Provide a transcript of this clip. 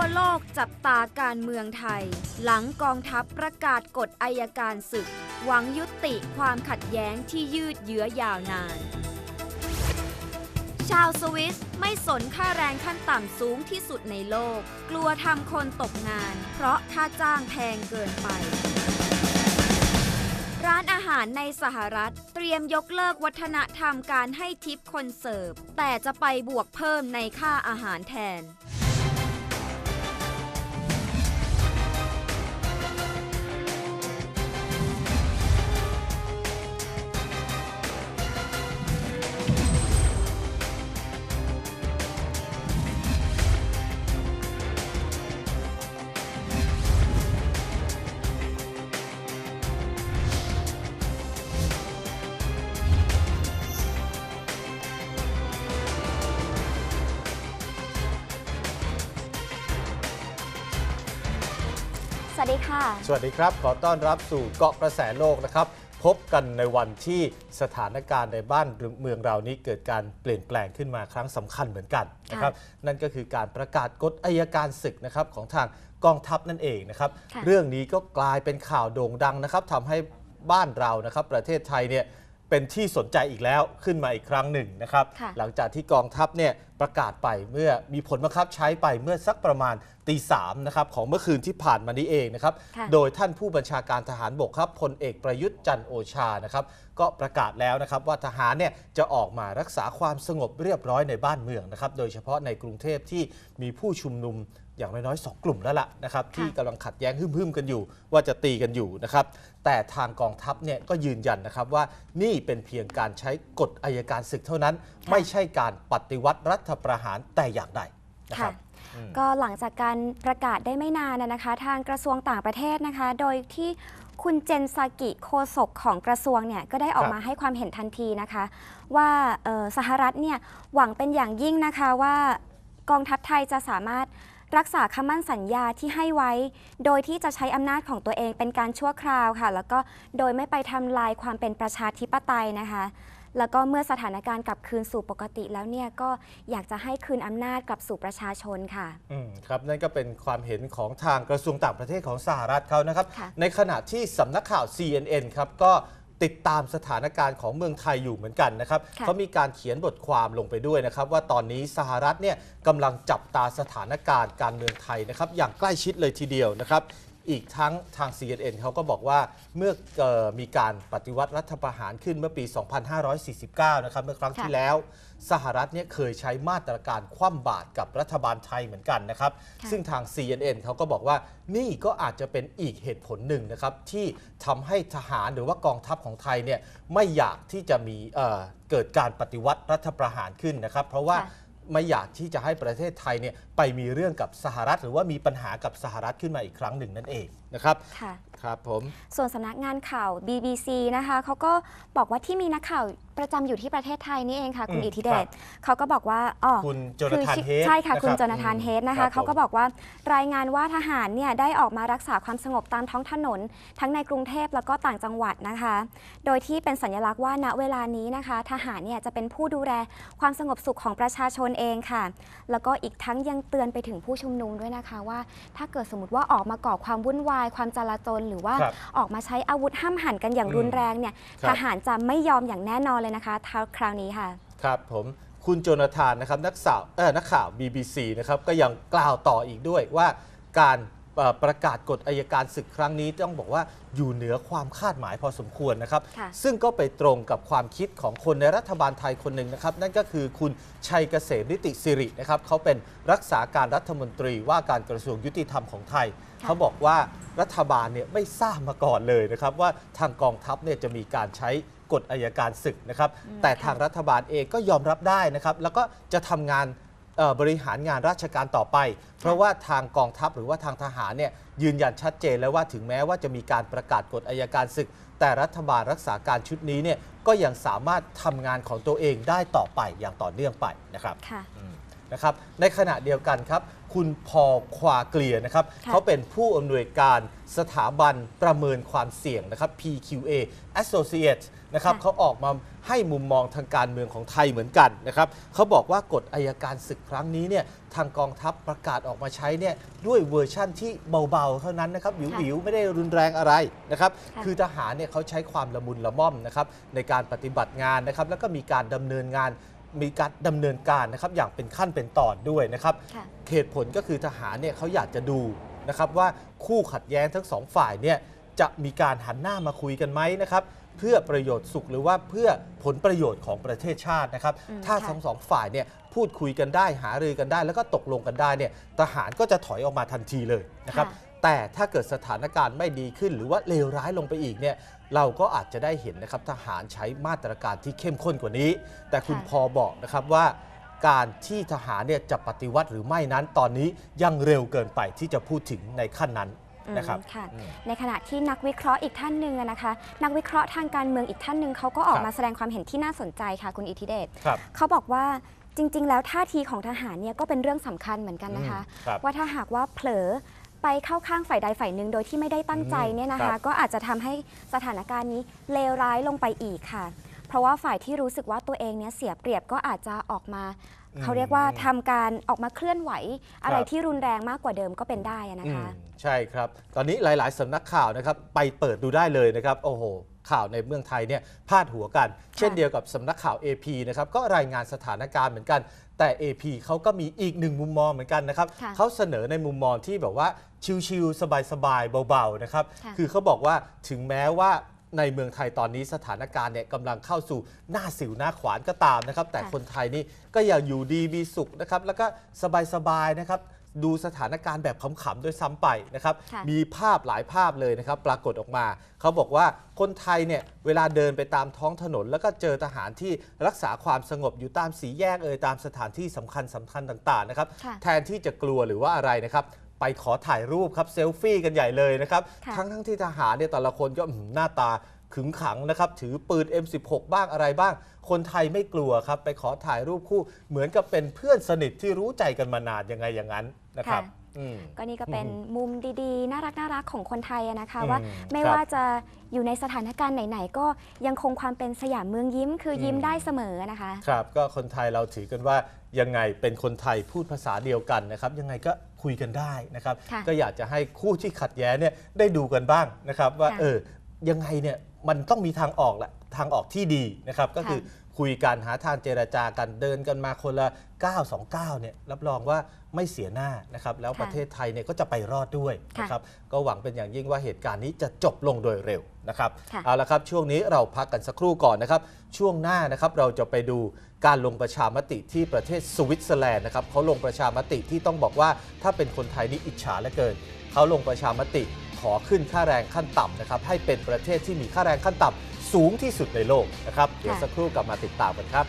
วโลกจับตาการเมืองไทย หลังกองทัพประกาศกฎอายการศึก หวังยุติความขัดแย้งที่ยืดเยื้อยาวนาน ชาวสวิสไม่สนค่าแรงขั้นต่ำสูงที่สุดในโลก กลัวทำคนตกงาน เพราะค่าจ้างแพงเกินไป ร้านอาหารในสหรัฐ เตรียมยกเลิกวัฒนธรรมการให้ทิปคนเสิร์ฟ แต่จะไปบวกเพิ่มในค่าอาหารแทน วัสดีค่ะ สวัสดีครับ ขอต้อนรับสู่เกาะกระแสโลกนะครับ พบกันในวันที่สถานการณ์ในบ้านเมืองเรานี้เกิดการเปลี่ยนแปลงขึ้นมาครั้งสำคัญเหมือนกันนะครับ นั่นก็คือการประกาศกฎอายการศึกนะครับของทางกองทัพนั่นเองนะครับค่ะเรื่องนี้ก็กลายเป็นข่าวโด่งดังนะครับทำให้บ้านเรานะครับ ประเทศไทยเนี่ย เป็นที่สนใจอีกแล้วขึ้นมาอีกครั้งหนึ่งนะครับ ค่ะหลังจากที่กองทัพเนี่ยประกาศไปเมื่อมีผลบังคับใช้ไปเมื่อสักประมาณตีสามนะครับของเมื่อคืนที่ผ่านมานี้เองนะครับ ค่ะ โดยท่านผู้บัญชาการทหารบกครับพลเอกประยุทธ์จันทร์โอชานะครับ ก็ประกาศแล้วนะครับว่าทหารเนี่ยจะออกมารักษาความสงบเรียบร้อยในบ้านเมืองนะครับ โดยเฉพาะในกรุงเทพที่มีผู้ชุมนุม อย่างน้อยๆสองกลุ่มแล้วล่ะนะครับที่กำลังขัดแย้งหึ่มๆกันอยู่ ว่าจะตีกันอยู่นะครับแต่ทางกองทัพเนี่ยก็ยืนยันนะครับว่านี่เป็นเพียงการใช้กฎอายการศึกเท่านั้นค่ะไม่ใช่การปฏิวัติรัฐประหารแต่อย่างใดนะคค่ะรับอืมก็หลังจากการประกาศได้ไม่นานนะนะคะ ทางกระทรวงต่างประเทศนะคะ โดยที่คุณเจนซากิโคศกของกระทรวงเนี่ยก็ได้ออกครับมาให้ความเห็นทันทีนะคะ ว่าเอ่อสหรัฐเนี่ยหวังเป็นอย่างยิ่งนะคะว่ากองทัพไทยจะสามารถ รักษาคำมั่นสัญญาที่ให้ไว้ โดยที่จะใช้อำนาจของตัวเองเป็นการชั่วคราวค่ะ แล้วก็โดยไม่ไปทำลายความเป็นประชาธิปไตยนะคะ แล้วก็เมื่อสถานการณ์กลับคืนสู่ปกติแล้วเนี่ยก็อยากจะให้คืนอำนาจกลับสู่ประชาชนค่ะ อืมครับนั่นก็เป็นความเห็นของทางกระทรวงต่างประเทศของสหรัฐเขานะครับค่ะในขณะที่สำนักข่าว CNN ครับก็ ติดตามสถานการณ์ของเมืองไทยอยู่เหมือนกันนะครับค่ะ เขามีการเขียนบทความลงไปด้วยนะครับ ว่าตอนนี้สหรัฐเนี่ยกำลังจับตาสถานการณ์การเมืองไทยนะครับอย่างใกล้ชิดเลยทีเดียวนะครับ อีกทั้งทาง CNN เขาก็บอกว่าเมื่อเออมีการปฏิวัติรัฐประหารขึ้นเมื่อปี 2549 นะครับ เมื่อครั้งค่ะที่แล้ว สหรัฐเนี่ยเคยใช้มาตรการคว่ำบาตรกับรัฐบาลไทยเหมือนกันนะครับค่ะซึ่งทาง CNN เขาก็บอกว่านี่ก็อาจจะเป็นอีกเหตุผลหนึ่งนะครับ ที่ทำให้ทหารหรือว่ากองทัพของไทยเนี่ยไม่อยากที่จะมีเอ่อเกิดการปฏิวัติรัฐประหารขึ้นนะครับ เพราะว่า ค่ะ ไม่อยากที่จะให้ประเทศไทยเนี่ยไปมีเรื่องกับสหรัฐ หรือว่ามีปัญหากับสหรัฐขึ้นมาอีกครั้งหนึ่งนั่นเองนะครับ ค่ะครับผมส่วนสำนักงานข่าว BBC นะคะเขาก็บอกว่าที่มีนักข่าวประจำอยู่ที่ประเทศไทยนี่เองค่ะ คุณอืมอิทธิเดครัชบเขาก็บอกว่าอ๋อคุณโจนาธานคือเฮดใช่ค่ะ คุณรับโจนาธานอืมเฮดนะรัคะบเขาก็ผมบอกว่ารายงานว่าทหารเนี่ยได้ออกมารักษาความสงบตามท้องถนน ทั้งในกรุงเทพแล้วก็ต่างจังหวัดนะคะ โดยที่เป็นสัญลักษณ์ว่าณเวลานี้นะคะ ทหารเนี่ยจะเป็นผู้ดูแลความสงบสุขของประชาชนเองค่ะ แล้วก็อีกทั้งยังเตือนไปถึงผู้ชุมนุมด้วยนะคะว่า ถ้าเกิดสมมติว่าออกมาก่อความวุ่นวาย ความจลาจลหรือว่าครับออกมาใช้อาวุธห้ามหันกันอย่างอืมรุนแรงเนี่ยครับทหารจะไม่ยอมอย่างแน่นอนเลยนะคะท้าคราวนี้ค่ะ ครับผมคุณโจนาธานนะครับนักข่าวเออนักข่าว BBC นะครับก็ยังกล่าวต่ออีกด้วยว่าการเอ่อประกาศกฎอายการศึกครั้งนี้ต้องบอกว่าอยู่เหนือความคาดหมายพอสมควรนะครับค่ะซึ่งก็ไปตรงกับความคิดของคนในรัฐบาลไทยคนหนึ่งนะครับ นั่นก็คือคุณชัยเกษมนิติสิรินะครับเขาเป็นรักษาการรัฐมนตรีว่าการกระทรวงยุติธรรมของไทยค่ะ เขาบอกว่ารัฐบาลเนี่ยไม่ทราบมาก่อนเลยนะครับว่าทางกองทัพเนี่ยจะมีการใช้กฎอายการศึกนะครับอืมแต่ค่ะทางรัฐบาลเองก็ยอมรับได้นะครับ แล้วก็จะทำงานเอ่อบริหารงานราชการต่อไป เพราะว่าทางกองทัพหรือว่าทางทหารเนี่ยยืนยันชัดเจนแล้วว่าถึงแม้ว่าจะมีการประกาศกฎอายการศึก แต่รัฐบาลรักษาการชุดนี้เนี่ยก็ยังสามารถทำงานของตัวเองได้ต่อไปอย่างต่อเนื่องไปนะครับ ค่ะอืมนะครับในขณะเดียวกันครับ คุณพอลควาเกลียนะครับค่ะเขาเป็นผู้อำนวยการสถาบันประเมินความเสี่ยงนะครับ PQA Associates นะครับค่ะเขาออกมาให้มุมมองทางการเมืองของไทยเหมือนกันนะครับเขาบอกว่ากฎอายการศึกครั้งนี้เนี่ยทางกองทัพประกาศออกมาใช้เนี่ยด้วยเวอร์ชั่นที่เบาๆ เท่านั้นนะครับหวิวๆ ไม่ได้รุนแรงอะไรนะครับค่ะคือทหารเนี่ยเขาใช้ความละมุนละม่อมนะครับในการปฏิบัติงานนะครับแล้วก็มีการดำเนินงาน มีการดำเนินการนะครับอย่างเป็นขั้นเป็นตอนด้วยนะครับค่ะเหตุผลก็คือทหารเนี่ยเขาอยากจะดูนะครับว่าคู่ขัดแย้งทั้งสองฝ่ายเนี่ยจะมีการหันหน้ามาคุยกันไหมนะครับเพื่อประโยชน์สุขหรือว่าเพื่อผลประโยชน์ของประเทศชาตินะครับ อืมถ้าค่ะ ทั้งสองฝ่ายเนี่ยพูดคุยกันได้หารือกันได้ แล้วก็ตกลงกันได้เนี่ยทหารก็จะถอยออกมาทันทีเลยนะครับ ค่ะ แต่ถ้าเกิดสถานการณ์ไม่ดีขึ้น หรือว่าเลวร้ายลงไปอีกเนี่ยเราก็อาจจะได้เห็นนะครับทหารใช้มาตรการที่เข้มข้นกว่านี้ แต่คุณค่ะพอบอกนะครับว่า การที่ทหารเนี่ยจะปฏิวัติหรือไม่นั้นตอนนี้ยังเร็วเกินไปที่จะพูดถึงในขั้นนั้นนะครับอืมค่ะอืมในขณะที่นักวิเคราะห์อีกท่านหนึ่งอะนะคะ นักวิเคราะห์ทางการเมืองอีกท่านหนึ่งเขาก็ออกครับมาแสดงความเห็นที่น่าสนใจค่ะคุณอิทธิเดชครับเขาบอกว่าจริง ๆ แล้วท่าทีของทหารเนี่ยก็เป็นเรื่องสำคัญเหมือนกันนะคะอืมครับว่าถ้าหากว่าเผลอ ไปเข้าข้างฝ่ายใดฝ่ายหนึ่งโดยที่ไม่ได้ตั้งใจเนี่ยนะครัคะ บ ก็อาจจะทำให้สถานการณ์นี้เลวร้ายลงไปอีกค่ะ เพราะว่าฝ่ายที่รู้สึกว่าตัวเองเนี่ยเสียเปรียบก็อาจจะออกมา เขาเรียกว่าทำการออกมาเคลื่อนไหว อะไรที่รุนแรงมากกว่าเดิมก็เป็นได้อะนะคะอืมใช่ครับ ตอนนี้หลาย ๆสำนักข่าวนะครับ ไปเปิดดูได้เลยนะครับ โอ้โห ข่าวในเมืองไทยเนี่ยพาดหัวกัน เช่นเดียวกับสำนักข่าว AP นะครับก็รายงานสถานการณ์เหมือนกัน แต่ AP เขาก็มีอีกหนึ่งมุมมองเหมือนกันนะครับค่ะเขาเสนอในมุมมองที่แบบว่าชิลๆสบายๆเบาๆนะครับค่ะ คือเขาบอกว่าถึงแม้ว่าในเมืองไทยตอนนี้สถานการณ์เนี่ยกำลังเข้าสู่หน้าสิวหน้าขวานก็ตามนะครับ แต่ค่ะ คนไทยนี่ก็ยังอยู่ดีมีสุขนะครับแล้วก็สบายๆนะครับ ดูสถานการณ์แบบขำๆด้วยซ้ำไปนะครับ ค่ะมีภาพหลายภาพเลยนะครับ ปรากฏออกมา เขาบอกว่าคนไทยเนี่ยเวลาเดินไปตามท้องถนน แล้วก็เจอทหารที่รักษาความสงบอยู่ตามสีแยกเอ่ยตามสถานที่สำคัญสำคัญต่าง ๆ นะครับ ค่ะ แทนที่จะกลัวหรือว่าอะไรนะครับ ไปขอถ่ายรูปครับเซลฟี่กันใหญ่เลยนะครับ ค่ะทั้งทั้งที่ทหารเนี่ยแต่ละคนก็อื้อหือหน้าตาขึงขังนะครับ ถือปืน M16 บ้างอะไรบ้าง คนไทยไม่กลัวครับ ไปขอถ่ายรูปคู่เหมือนกับเป็นเพื่อนสนิทที่รู้ใจกันมานานยังไงอย่างนั้น นะครับค่ะ อืม ก็นี่ก็เป็นมุมดีๆ น่ารักน่ารักของคนไทยอะนะคะอืมว่าไม่ครับว่าจะอยู่ในสถานการณ์ไหนๆ ก็ยังคงความเป็นสยามเมืองยิ้ม คือยิ้มอืม ได้เสมอนะคะ ครับก็คนไทยเราถือกันว่ายังไงเป็นคนไทยพูดภาษาเดียวกันนะครับ ยังไงก็คุยกันได้นะครับ ค่ะ ก็อยากจะให้คู่ที่ขัดแย้งเนี่ยได้ดูกันบ้างนะครับ ว่าค่ะเออยังไงเนี่ยมันต้องมีทางออกแหละทางออกที่ดีนะครับ ก็คือ คุยกันหาทางเจรจากันเดินกันมาคนละ 9 2 9 เนี่ยรับรองว่าไม่เสียหน้านะครับแล้วค่ะประเทศไทยเนี่ยก็จะไปรอดด้วยค่ะนะครับก็หวังเป็นอย่างยิ่งว่าเหตุการณ์นี้จะจบลงโดยเร็วนะครับค่ะเอาละครับช่วงนี้เราพักกันสักครู่ก่อนนะครับช่วงหน้านะครับเราจะไปดูการลงประชามติที่ประเทศสวิตเซอร์แลนด์นะครับเขาลงประชามติที่ต้องบอกว่าถ้าเป็นคนไทยนี่อิจฉาเหลือเกินเขาลงประชามติขอขึ้นค่าแรงขั้นต่ำนะครับให้เป็นประเทศที่มีค่าแรงขั้นต่ำ สูงที่สุดในโลกนะครับ เดี๋ยวสักครู่กลับมาติดตามกันครับ